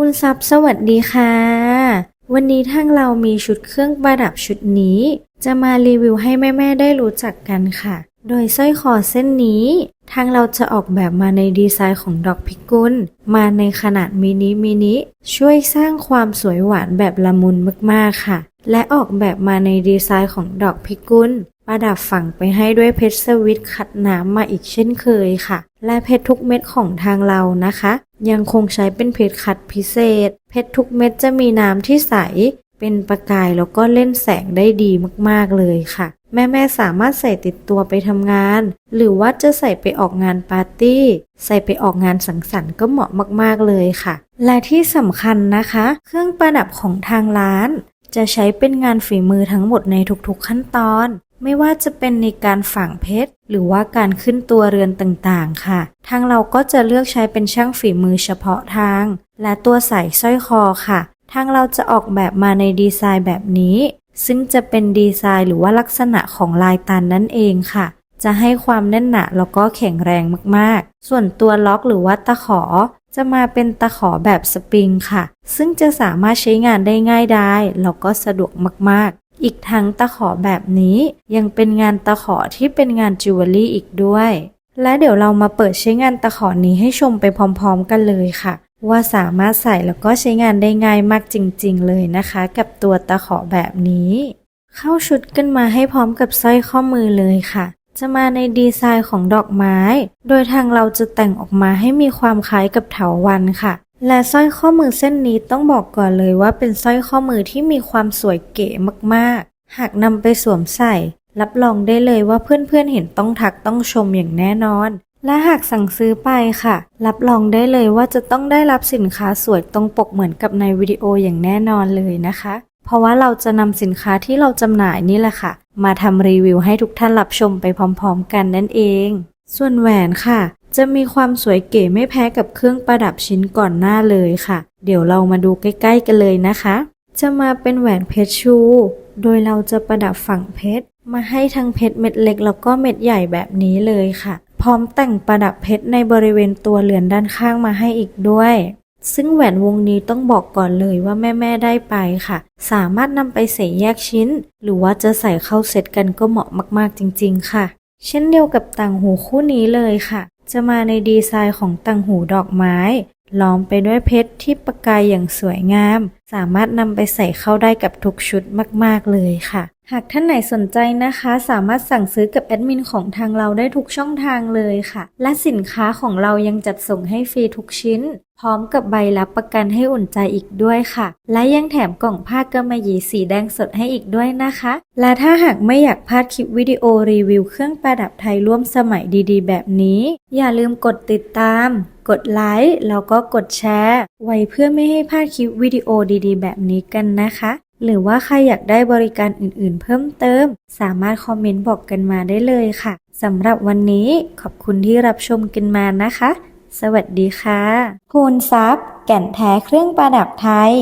คุณซับสวัสดีค่ะ วันนี้ทางเรามีชุดเครื่องประดับชุดนี้ จะมารีวิวให้แม่ ๆ ได้รู้จักกันค่ะ โดยสร้อยคอเส้นนี้ ทางเราจะออกแบบมาในดีไซน์ของดอกพิกุล มาในขนาดมินิมินิ ช่วยสร้างความสวยหวานแบบละมุนมากๆค่ะ และออกแบบมาในดีไซน์ของดอกพิกุล ประดับฝังไปให้ด้วยเพชรสวิตขัดน้ำมาอีกเช่นเคยค่ะ และเพชรทุกเม็ดของทางเรานะคะ ยังคงใช้เป็นเพชรขัดพิเศษ เพชรทุกเม็ดจะมีน้ำที่ใส เป็นประกายแล้วก็เล่นแสงได้ดีมากๆเลยค่ะ แม่ๆสามารถใส่ติดตัวไปทำงาน หรือว่าจะใส่ไปออกงานปาร์ตี้ ใส่ไปออกงานสังสรรค์ก็เหมาะมากๆเลยค่ะ และที่สำคัญนะคะ เครื่องประดับของทางร้านจะใช้เป็นงานฝีมือทั้งหมดในทุกๆขั้นตอน ไม่ว่าจะเป็นในการฝังเพชร หรือว่าการขึ้นตัวเรือนต่างๆ ค่ะ ทางเราก็จะเลือกใช้เป็นช่างฝีมือเฉพาะทาง และตัวใส่สร้อยคอค่ะ ทางเราจะออกแบบมาในดีไซน์แบบนี้ ซึ่งจะเป็นดีไซน์หรือว่าลักษณะของลายตันนั่นเองค่ะ จะให้ความแน่นหนาแล้วก็แข็งแรงมากๆ ส่วนตัวล็อกหรือว่าตะขอจะมาเป็นตะขอแบบสปริงค่ะ ซึ่งจะสามารถใช้งานได้ง่ายได้แล้วก็สะดวกมากๆ อีกทั้งตะขอแบบนี้ยังเป็นงานตะขอที่เป็นงานจิวเวลรี่อีกด้วย และเดี๋ยวเรามาเปิดใช้งานตะขอนี้ให้ชมไปพร้อม ๆ กันเลยค่ะ ว่าสามารถใส่แล้วก็ใช้งานได้ง่ายมากจริง ๆ เลยนะคะ กับตัวตะขอแบบนี้ เข้าชุดกันมาให้พร้อมกับสร้อยข้อมือเลยค่ะ จะมาในดีไซน์ของดอกไม้ โดยทางเราจะแต่งออกมาให้มีความคล้ายกับเถาวันค่ะ และสร้อยข้อมือเส้นนี้ต้องบอกก่อนเลยว่าเป็นสร้อยข้อมือที่มีความสวยเก๋มากๆ หากนำไปสวมใส่ รับรองได้เลยว่าเพื่อนๆเห็นต้องทักต้องชมอย่างแน่นอน และหากสั่งซื้อไปค่ะ รับรองได้เลยว่าจะต้องได้รับสินค้าสวยตรงปกเหมือนกับในวิดีโออย่างแน่นอนเลยนะคะ เพราะว่าเราจะนำสินค้าที่เราจำหน่ายนี่แหละค่ะ มาทำรีวิวให้ทุกท่านรับชมไปพร้อม ๆ กันนั่นเอง ส่วนแหวนค่ะจะมีความสวยเก๋ไม่แพ้กับเครื่องประดับชิ้นก่อนหน้าเลยค่ะ เดี๋ยวเรามาดูใกล้ ๆ กันเลยนะคะ จะมาเป็นแหวนเพชรชู โดยเราจะประดับฝั่งเพชร มาให้ทั้งเพชรเม็ดเล็กแล้วก็เม็ดใหญ่แบบนี้เลยค่ะ พร้อมแต่งประดับเพชรในบริเวณตัวเรือนด้านข้างมาให้อีกด้วย ซึ่งแหวนวงนี้ต้องบอกก่อนเลยว่าแม่ๆได้ไปค่ะ สามารถนำไปใส่แยกชิ้น หรือว่าจะใส่เข้าเซตกันก็เหมาะมากๆจริง ๆ ค่ะ เช่นเดียวกับต่างหูคู่นี้เลยค่ะ จะมาในดีไซน์ของต่างหูดอกไม้ ล้อมไปด้วยเพชรที่ประกายอย่างสวยงาม สามารถนำไปใส่เข้าได้กับทุกชุดมาก ๆ เลยค่ะ หากท่านไหนสนใจนะคะ สามารถสั่งซื้อกับแอดมินของทางเราได้ทุกช่องทางเลยค่ะ และสินค้าของเรายังจัดส่งให้ฟรีทุกชิ้น พร้อมกับใบรับประกันให้อุ่นใจอีกด้วยค่ะ และยังแถมกล่องผ้ากำมะหยี่สีแดงสดให้อีกด้วยนะคะ และถ้าหากไม่อยากพลาดคลิปวิดีโอรีวิวเครื่องประดับไทยร่วมสมัยดี ๆ แบบนี้ อย่าลืมกดติดตาม กดไลค์แล้วก็กดแชร์ ไว้เพื่อไม่ให้พลาดคลิปวิดีโอดีๆ แบบนี้กันนะคะ หรือว่าใครอยากได้บริการอื่นๆ เพิ่มเติม สามารถคอมเมนต์บอกกันมาได้เลยค่ะสำหรับวันนี้ขอบคุณที่รับชมกันมานะคะ สวัสดีค่ะ คูณทรัพย์แก่นแท้เครื่องประดับไทย